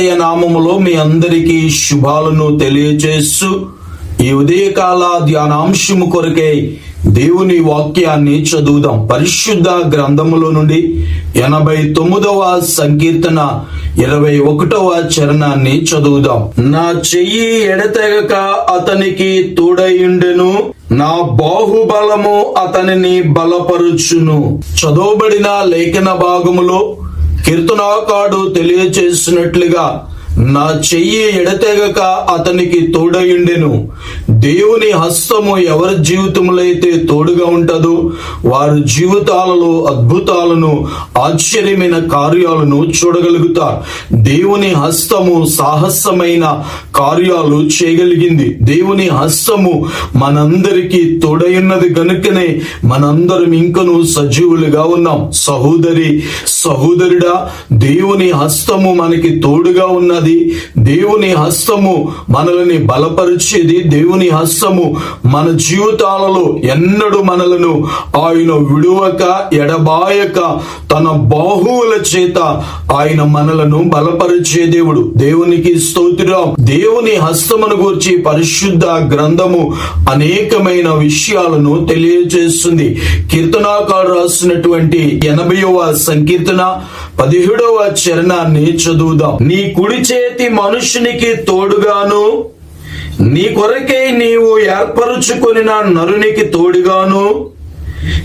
యేసయ్య నామములో మీ అందరికీ శుభాలను తెలియచేస్తూ ఈ ఉదయకాల ధ్యానాంశము కొరకే దేవుని వాక్యాన్ని చదువుదాం. పరిశుద్ధ గ్రంథములో నుండి ఎనభై తొమ్మిదవ సంకీర్తన ఇరవై ఒకటవ చరణాన్ని చదువుదాం. నా చెయ్యి ఎడతెగక అతనికి తోడయుండెను నా బాహుబలము అతనిని బలపరుచును. చదవబడిన లేఖన భాగములో కీర్తనాకాడు తెలియచేసినట్లుగా నా చెయ్యి ఎడతెగక అతనికి తోడయుండెను. దేవుని హస్తము ఎవరి జీవితంలో అయితే తోడుగా ఉంటుందో వారి జీవితాలలో అద్భుతాలను ఆశ్చర్యమైన కార్యాలను చూడగలుగుతారు. దేవుని హస్తము సాహసమైన కార్యాలు చేయగలిగింది. దేవుని హస్తము మనందరికీ తోడయున్నది గనుకనే మనందరం ఇంకను సజీవులుగా ఉన్నాం. సహోదరి సహోదరుడా దేవుని హస్తము మనకి తోడుగా ఉన్నది. ఉన్నది దేవుని హస్తము మనల్ని బలపరిచేది. దేవుని హస్తము మన జీవితాలలో ఎన్నడూ మనలను ఆయన విడువక ఎడబాయక తన బాహువుల చేత ఆయన మనలను బలపరిచే దేవుడు. దేవునికి స్తోత్రం. దేవుని హస్తమును గూర్చి పరిశుద్ధ గ్రంథము అనేకమైన విషయాలను తెలియజేస్తుంది. కీర్తనాకారు రాసినటువంటి ఎనభైవ సంకీర్తన పదిహేడవ చరణాన్ని చదువుదాం. నీ కుడి చేతి మనుషునికి తోడుగాను నీ కొరకై నీవు ఏర్పరుచుకుని నా నరునికి తోడుగాను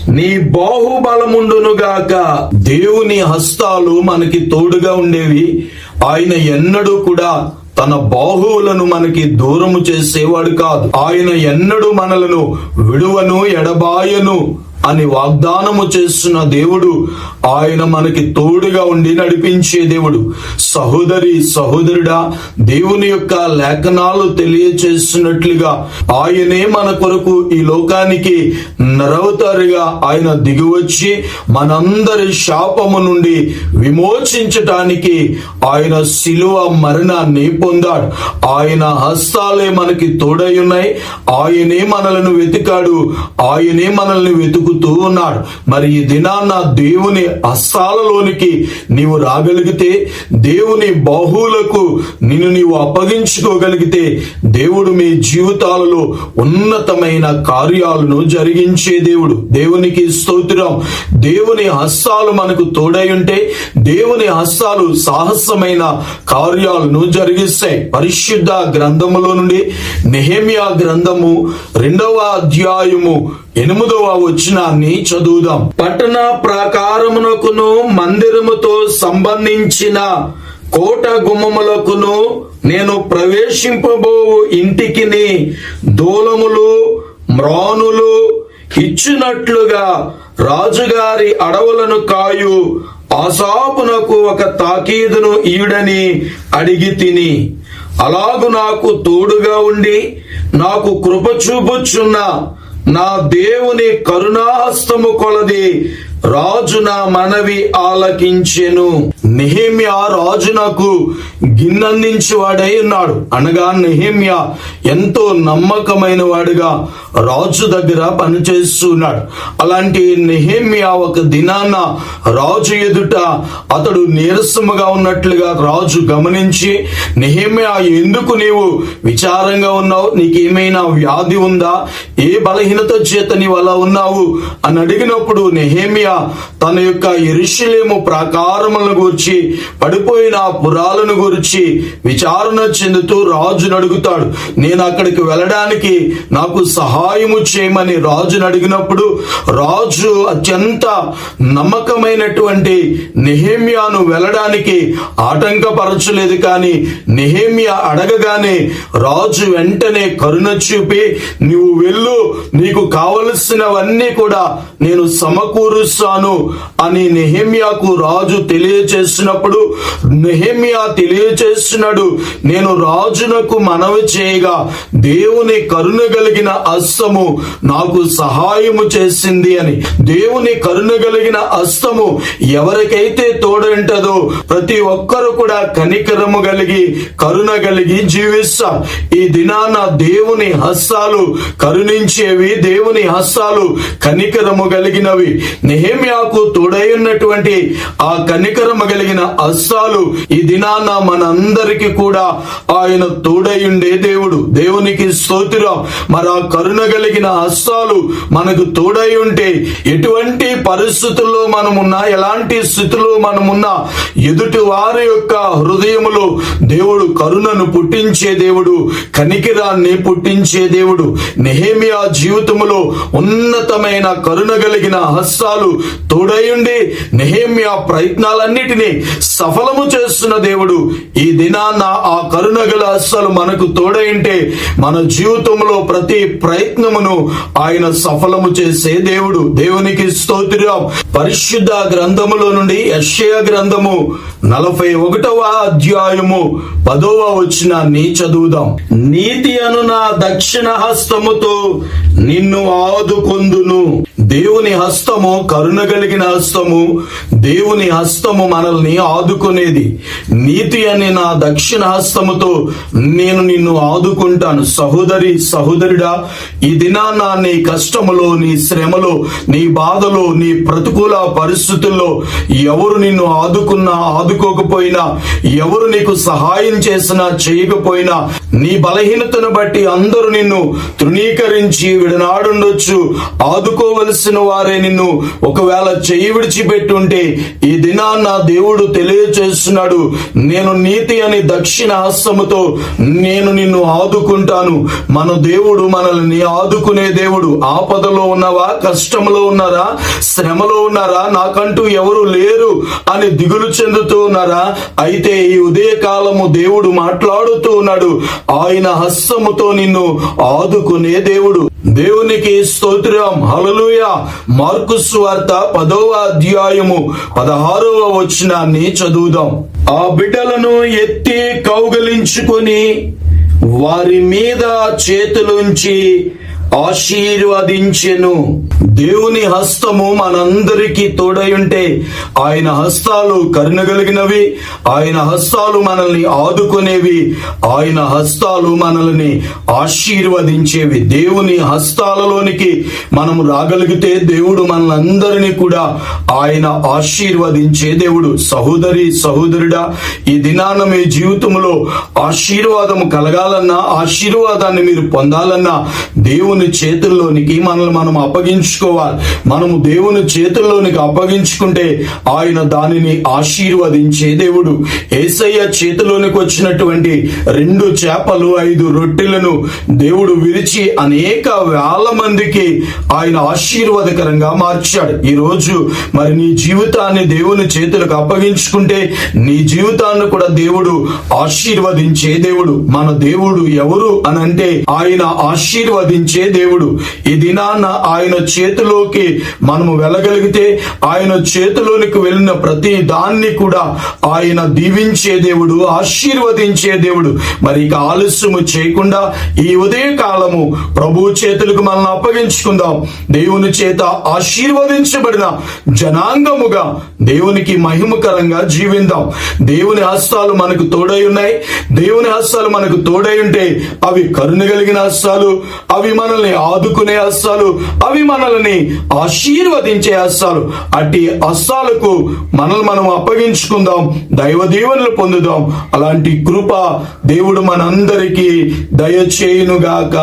నీ బాహుబలముండునుగాక దేవుని హస్తాలు మనకి తోడుగా ఉండేవి. ఆయన ఎన్నడూ కూడా తన బాహువులను మనకి దూరము చేసేవాడు కాదు. ఆయన ఎన్నడూ మనలను విడువను ఎడబాయను అని వాగ్దానము చేస్తున్న దేవుడు ఆయన మనకి తోడుగా ఉండి నడిపించే దేవుడు. సహోదరి సహోదరుడా దేవుని యొక్క లేఖనాలు తెలియచేస్తున్నట్లుగా ఆయనే మన కొరకు ఈ లోకానికి నరవతారిగా ఆయన దిగివచ్చి మనందరి శాపము నుండి విమోచించటానికి ఆయన శిలువ మరణాన్ని పొందాడు. ఆయన హస్తాలే మనకి తోడై ఉన్నాయి. ఆయనే మనలను వెతికాడు. ఆయనే మనల్ని వెతుకు వెతుకుతూ ఉన్నాడు. మరి ఈ దినాన్న దేవుని హస్తాలలోనికి నీవు రాగలిగితే దేవుని బాహువులకు నిన్ను నీవు అప్పగించుకోగలిగితే దేవుడు మీ జీవితాలలో ఉన్నతమైన కార్యాలను జరిగించే దేవుడు. దేవునికి స్తోత్రం. దేవుని హస్తాలు మనకు తోడై ఉంటే దేవుని హస్తాలు సాహసమైన కార్యాలను జరిగిస్తాయి. పరిశుద్ధ గ్రంథములో నుండి నెహేమియా గ్రంథము రెండవ అధ్యాయము ఎనిమిదవ వచనాన్ని చదువుదాం. పట్టణ ప్రాకారమునకును మందిరముతో సంబంధించిన కోట గుమ్మములకును నేను ప్రవేశింపబోవు ఇంటికిని దూలములు మ్రానులు ఇచ్చినట్లుగా రాజుగారి అడవులను కాయు ఆసాపునకు ఒక తాకీదును ఈడని అడిగి తిని అలాగు నాకు తోడుగా ఉండి నాకు కృప చూపుచున్న నా దేవుని కరుణాహస్తము కొలది రాజు నా మనవి ఆలకించెను. నెహేమియా రాజు నాకు గిన్నందించి వాడై ఉన్నాడు. అనగా నెహేమియా ఎంతో నమ్మకమైన వాడుగా రాజు దగ్గర పనిచేస్తున్నాడు. అలాంటి నెహేమియా ఒక దినాన రాజు ఎదుట అతడు నీరసముగా ఉన్నట్లుగా రాజు గమనించి నెహేమియా ఎందుకు నీవు విచారంగా ఉన్నావు? నీకేమైనా వ్యాధి ఉందా? ఏ బలహీనత చేత నీవు అలా ఉన్నావు? అని అడిగినప్పుడు నెహేమియా తన యొక్క ఎరుషలేము ప్రాకారములను గురించి పడిపోయిన పురాలను గురించి విచారణ చెందుతూ రాజును అడుగుతాడు. నేను అక్కడికి వెళ్ళడానికి నాకు సహాయము చేయమని రాజును అడిగినప్పుడు రాజు అత్యంత నమ్మకమైనటువంటి నెహేమియాను వెళ్ళడానికి ఆటంకపరచలేదు కానీ నెహేమియా అడగగానే రాజు వెంటనే కరుణ చూపి నువ్వు వెళ్ళు నీకు కావలసినవన్నీ కూడా నేను సమకూరుస్తాను అని నెహేమియాకు రాజు తెలియచేసినప్పుడు నెహమియా తెలియచేసినాడు నేను రాజునకు మనవి చేయగా దేవుని కరుణ కలిగిన అస్తము నాకు సహాయము చేసింది అని. దేవుని కరుణ కలిగిన అస్తము ఎవరికైతే తోడంటదో ప్రతి ఒక్కరు కూడా కనికరము కలిగి కరుణ కలిగి జీవిస్తారు. ఈ దినాన దేవుని హస్తాలు కరుణించేవి దేవుని హస్తాలు కనికరము కలిగినవి. నెహేమియాకు తోడై ఉన్నటువంటి ఆ కనికరము కలిగిన అస్సాలు ఈ దినాన మనందరికి కూడా ఆయన తోడయుండే దేవుడు. దేవునికి స్తోత్రం. మరి ఆ కరుణ కలిగిన అస్సాలు మనకు తోడై ఉంటే ఎటువంటి పరిస్థితుల్లో మనమున్నా ఎలాంటి స్థితిలో మనమున్నా ఎదుటి వారి యొక్క హృదయములో దేవుడు కరుణను పుట్టించే దేవుడు కనికిరాన్ని పుట్టించే దేవుడు నెహేమియా జీవితములో ఉన్నతమైన కరుణ కలిగిన హస్తాలు తోడయుండి నెహేమియా ప్రయత్నాలన్నిటినీ సఫలము చేస్తున్న దేవుడు ఈ దినాన ఆ కరుణ గల మనకు తోడయింటే మన జీవితంలో ప్రతి ప్రయత్నమును ఆయన సఫలము చేసే దేవుడు. దేవునికి స్తోత్రం. పరిశుద్ధ గ్రంథములో నుండి యశయ గ్రంథము నలభై ఒకటవ అధ్యాయము పదవ వచనాన్ని చదువుదాం. నీతి అను నా దక్షిణ హస్తముతో నిన్ను ఆదుకొందును. దేవుని హస్తము కరుణ కలిగిన హస్తము దేవుని హస్తము మనల్ని ఆదుకునేది. నీతి అనే నా దక్షిణ హస్తముతో నేను నిన్ను ఆదుకుంటాను. సహోదరి సహోదరుడా ఈ దినాన నీ కష్టములో నీ శ్రమలో నీ బాధలో నీ ప్రతికూల పరిస్థితుల్లో ఎవరు నిన్ను ఆదుకున్నా ఆదుకోకపోయినా ఎవరు నీకు సహాయం చేసినా చేయకపోయినా నీ బలహీనతను బట్టి అందరూ నిన్ను తృణీకరించి విడనాడుండొచ్చు. చేసిన వారే నిన్ను ఒకవేళ చెయ్యి విడిచిపెట్టుంటే ఈ దినాన్న దేవుడు తెలియచేస్తున్నాడు. నేను నీతి అని దక్షిణ హస్తముతో నేను నిన్ను ఆదుకుంటాను. మన దేవుడు మనల్ని ఆదుకునే దేవుడు. ఆపదలో ఉన్నవా? కష్టంలో ఉన్నారా? శ్రమలో ఉన్నారా? నాకంటూ ఎవరు లేరు అని దిగులు చెందుతూ ఉన్నారా? అయితే ఈ ఉదయ కాలము దేవుడు మాట్లాడుతూ ఉన్నాడు. ఆయన హస్తముతో నిన్ను ఆదుకునే దేవుడు. దేవునికి స్తోత్రం. హలలుయ మార్కు స్వార్త పదవ అధ్యాయము పదహారవ వచనాన్ని చదువుదాం. ఆ బిడ్డలను ఎత్తి కౌగలించుకొని వారి మీద చేతులుంచి ఆశీర్వదించెను. దేవుని హస్తము మనందరికీ తోడయుంటే ఆయన హస్తాలు కరుణ కలిగినవి ఆయన హస్తాలు మనల్ని ఆదుకునేవి ఆయన హస్తాలు మనల్ని ఆశీర్వదించేవి. దేవుని హస్తాలలోనికి మనం రాగలిగితే దేవుడు మనలందరినీ కూడా ఆయన ఆశీర్వదించే దేవుడు. సహోదరి సహోదరుడా ఈ దినాన మీ జీవితంలో ఆశీర్వాదం కలగాలన్నా ఆశీర్వాదాన్ని మీరు పొందాలన్నా దేవుని చేతుల్లోనికి మనల్ని మనం అప్పగించుకోవాలి. మనము దేవుని చేతుల్లోనికి అప్పగించుకుంటే ఆయన దానిని ఆశీర్వదించే దేవుడు. ఏసయ్య చేతిలోనికి వచ్చినటువంటి రెండు చేపలు ఐదు రొట్టెలను దేవుడు విరిచి అనేక వేల మందికి ఆయన ఆశీర్వాదకరంగా మార్చాడు. ఈ రోజు మరి నీ జీవితాన్ని దేవుని చేతులకు అప్పగించుకుంటే నీ జీవితాన్ని కూడా దేవుడు ఆశీర్వదించే దేవుడు. మన దేవుడు ఎవరు అని అంటే ఆయన ఆశీర్వదించే దేవుడు. ఈ దినాన ఆయన చేతిలోకి మనము వెళ్ళగలిగితే ఆయన చేతిలోనికి వెళ్ళిన ప్రతి దాన్ని కూడా ఆయన దీవించే దేవుడు ఆశీర్వదించే దేవుడు. మరి ఇక ఆలస్యము చేయకుండా ఈ ఉదయ కాలము ప్రభు చేతులకు మనల్ని అప్పగించుకుందాం. దేవుని చేత ఆశీర్వదించబడిన జనాంగముగా దేవునికి మహిమకరంగా జీవిందాం. దేవుని హస్తాలు మనకు తోడై ఉన్నాయి. దేవుని హస్తాలు మనకు తోడై ఉంటే అవి కరుణ కలిగిన హస్తాలు అవి మనల్ని ఆదుకునే అస్సాలు అవి మనల్ని ఆశీర్వదించే హస్తాలు అట్టి అస్సాలకు మనల్ని మనం అప్పగించుకుందాం దైవ దీవెనలు పొందుదాం. అలాంటి కృప దేవుడు మనందరికీ దయచేయునుగాక.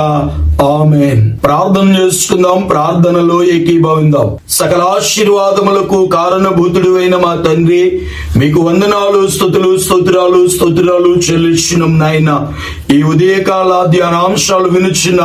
ఆమె ప్రార్థన చేసుకుందాం ప్రార్థనలో ఏకీభవిందాం. సకల ఆశీర్వాదములకు కారణభూతుడు అయిన మా తండ్రి మీకు వందనాలు స్థుతులు స్తోత్రాలు స్తోత్రాలు చెల్లించిన నాయన. ఈ ఉదయకాల ధ్యానాంశాలు వినుచున్న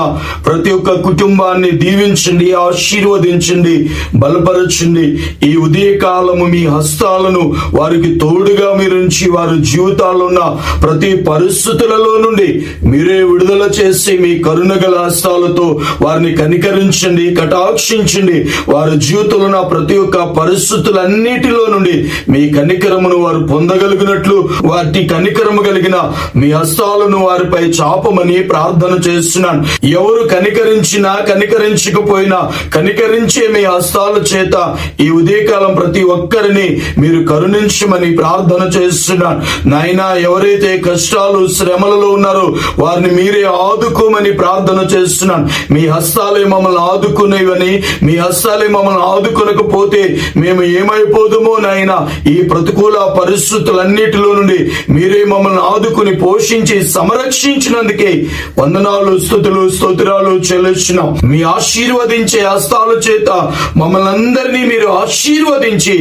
ప్రతి ఒక్క కుటుంబాన్ని దీవించండి ఆశీర్వదించండి బలపరచండి. ఈ ఉదయకాలము మీ హస్తాలను వారికి తోడుగా మీరుంచి వారి జీవితాల్లో ఉన్న ప్రతి పరిస్థితులలో నుండి మీరే విడుదల చేసి మీ కరుణ గల హస్తాలతో వారిని కనికరించండి కటాక్షించండి. వారి జీవితంలో ఉన్న ప్రతి ఒక్క పరిస్థితులన్నిటిలో నుండి మీ కనికరమును వారు పొందగలిగినట్లు వాటి కనికరము కలిగిన మీ హస్తాలను వారిపై చాపమని ప్రార్థన చేస్తున్నాను. ఎవరు కనికరించినా కనికరించకపోయినా కనికరించే మీ హస్తాల చేత ఈ ఉదయకాలం ప్రతి ఒక్కరిని మీరు కరుణించమని ప్రార్థన చేస్తున్నాను. నాయనా ఎవరైతే కష్టాలు శ్రమలలో ఉన్నారో వారిని మీరే ఆదుకోమని ప్రార్థన చేస్తున్నాను. చేస్తున్నాను మీ హస్తాలే మమ్మల్ని ఆదుకునేవని మీ హస్తాలే మమ్మల్ని ఆదుకొనకపోతే మేము ఏమైపోదుమో నాయన. ఈ ప్రతికూల పరిస్థితులన్నిటిలో నుండి మీరే మమ్మల్ని ఆదుకుని పోషించి సంరక్షించినందుకే వందనాలు స్థుతులు స్తోత్రాలు చెల్లిస్తున్నాం. మీ ఆశీర్వదించే హస్తాల చేత మమ్మల్ని అందరినీ మీరు ఆశీర్వదించి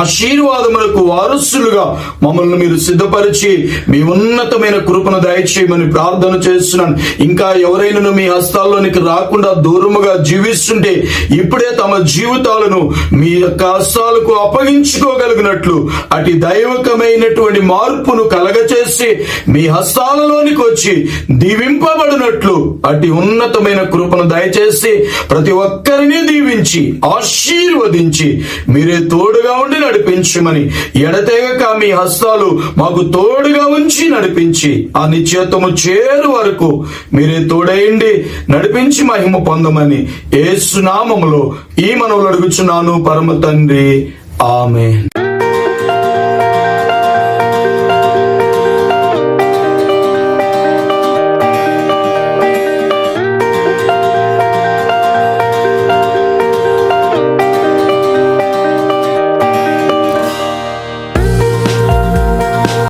ఆశీర్వాదములకు వారసులుగా మమ్మల్ని మీరు సిద్ధపరిచి మీ ఉన్నతమైన కృపను దయచేయమని ప్రార్థన చేస్తున్నాను. ఇంకా ఎవరైనా మీ హస్తాల్లోనికి రాకుండా దూరముగా జీవిస్తుంటే ఇప్పుడే తమ జీవితాలను మీ యొక్క హస్తాలకు అప్పగించుకోగలిగినట్లు అటు దైవకమైనటువంటి మార్పును కలగచేసి మీ హస్తాలలోనికి వచ్చి దీవింపబడినట్లు అటు ఉన్నతమైన కృపను దయచేసి ప్రతి ఒక్కరిని దీవించి ఆశీర్వదించి మీరే తోడుగా ఉండి నడిపించమని ఎడతెగక మీ హస్తాలు మాకు తోడుగా ఉంచి నడిపించి ఆ నిశ్చేతము చేరు వరకు మీరే తోడైండి నడిపించి మహిమ పొందమని ఏసునామములో ఈ మనవులు అడుగుచున్నాను పరమ తండ్రి. ఆమెన్.